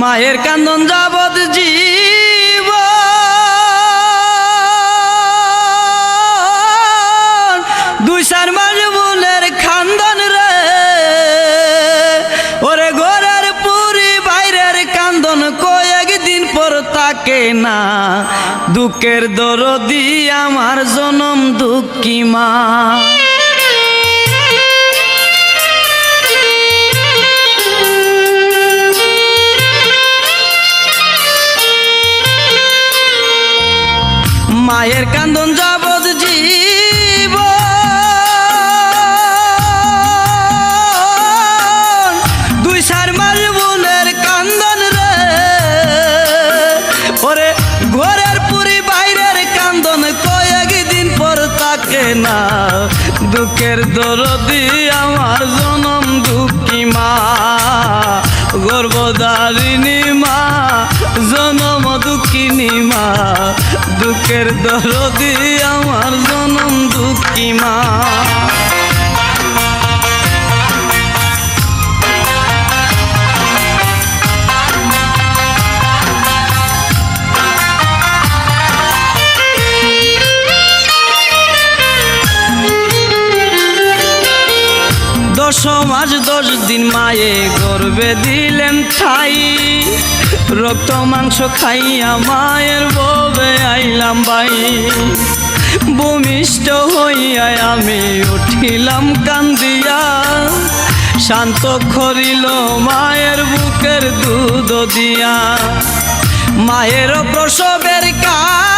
মায়ের কান্দন যাবত জীব দুই চার মাস বুলের খান্দন রে। ওরে ঘরের পুরি বাইরের কান্দন কয়েকদিন পর তাকে না। দুঃখের দরদি আমার জনম দুঃখী মা। মায়ের কান্দন যাবত জীব। দুই চার মাস বোনের কান্দন রে। ওরে ঘরের পুরি বাইরের কান্দন কয়েকদিন পর তাকে না। দুঃখের দরদি আমার জনম দুঃখী মা। গর্ভধারিণী মা। দুঃখের দরদি আমার জনম দুঃখী মা। মাস দশ দিন মায়ে গর্বে দিলেন ঠাই। রক্ত, মাংস খাইয়া মায়ের ববে আইলাম বাই। ভূমিষ্ঠ হইয়া আমি উঠিলাম কান্দিয়া। শান্ত করিল মায়ের বুকের দুধ দিয়া। মায়ের প্রসবের কালে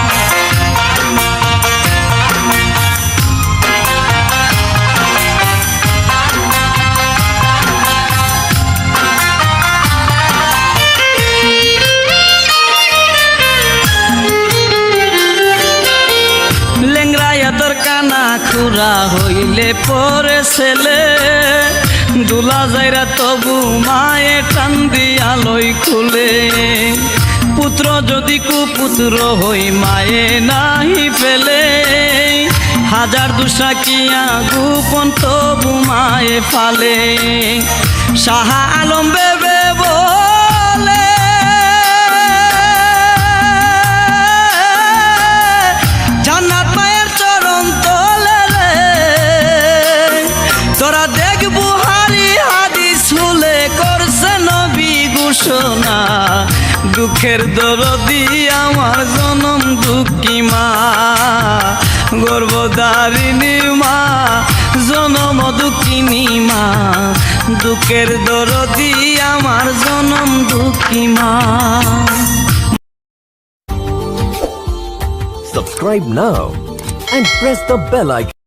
খুরা হইলে পরে ছেলে। দুলা যাইরা তবু মায়ে কান্দি দিয়া লই খুলে। পুত্র যদি কুপুত্র হই মায়ে নাহি পেলে হাজার দুসা কিয়া গোপন তবু মায়ে ফালে সাহা আলম তোরা দেখ বুহারি হাদিস হুলে করছে নবী ঘোষণা। দুঃখের দরদি আমার জনম দুঃখী মা। গর্ভধারিণী মা জনম দুঃখিনী মা। দুঃখের দরদি আমার জনম দুঃখী মা। Subscribe now and press the bell icon.